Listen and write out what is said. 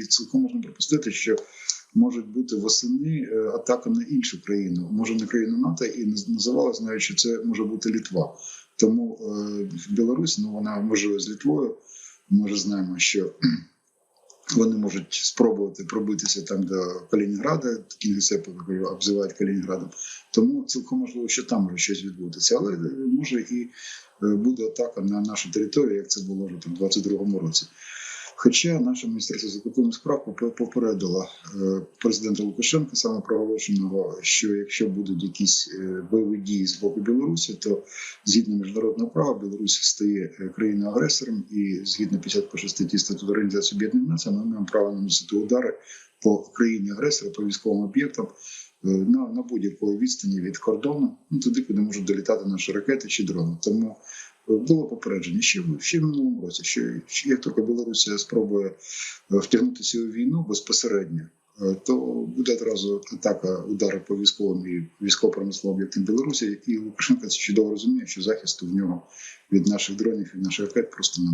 і цілком можна припустити, що можуть бути восени е, атака на іншу країну, може на країну НАТО, і наз- називалось навіть, що це може бути Літва. Тому е, Білорусь, ну вона може з Літвою. Ми вже знаємо, що вони можуть спробувати пробитися там до Калінінграда, Кінгісепа обзивають Калінінградом. Тому цілком можливо, що там може щось відбутися. Але е, може і буде атака на нашу територію, як це було вже там в 22-му році. Хоча наше міністерство закордонних справ попе- попередило е, президента Лукашенка, саме проголошеного, що якщо будуть якісь е, бойові дії з боку Білорусі, то згідно міжнародного права Білорусь стає е, країною агресором, і згідно 56 статті статуту Організації Об'єднаних Націй, ми маємо право наносити удари по країні агресора, по військовим об'єктам на, на будь-якої відстані від кордону, ну туди, куди можуть долітати наші ракети чи дрони. Тому було попередження ще, ще в минулому році, що що як тільки Білорусія спробує е, втягнутися у війну безпосередньо, е, то буде одразу атака, удари по військовим і військово-промисловим об'єктам Білорусі, і Лукашенко це чудово розуміє, що захисту в нього від наших дронів і наших ракет просто немає.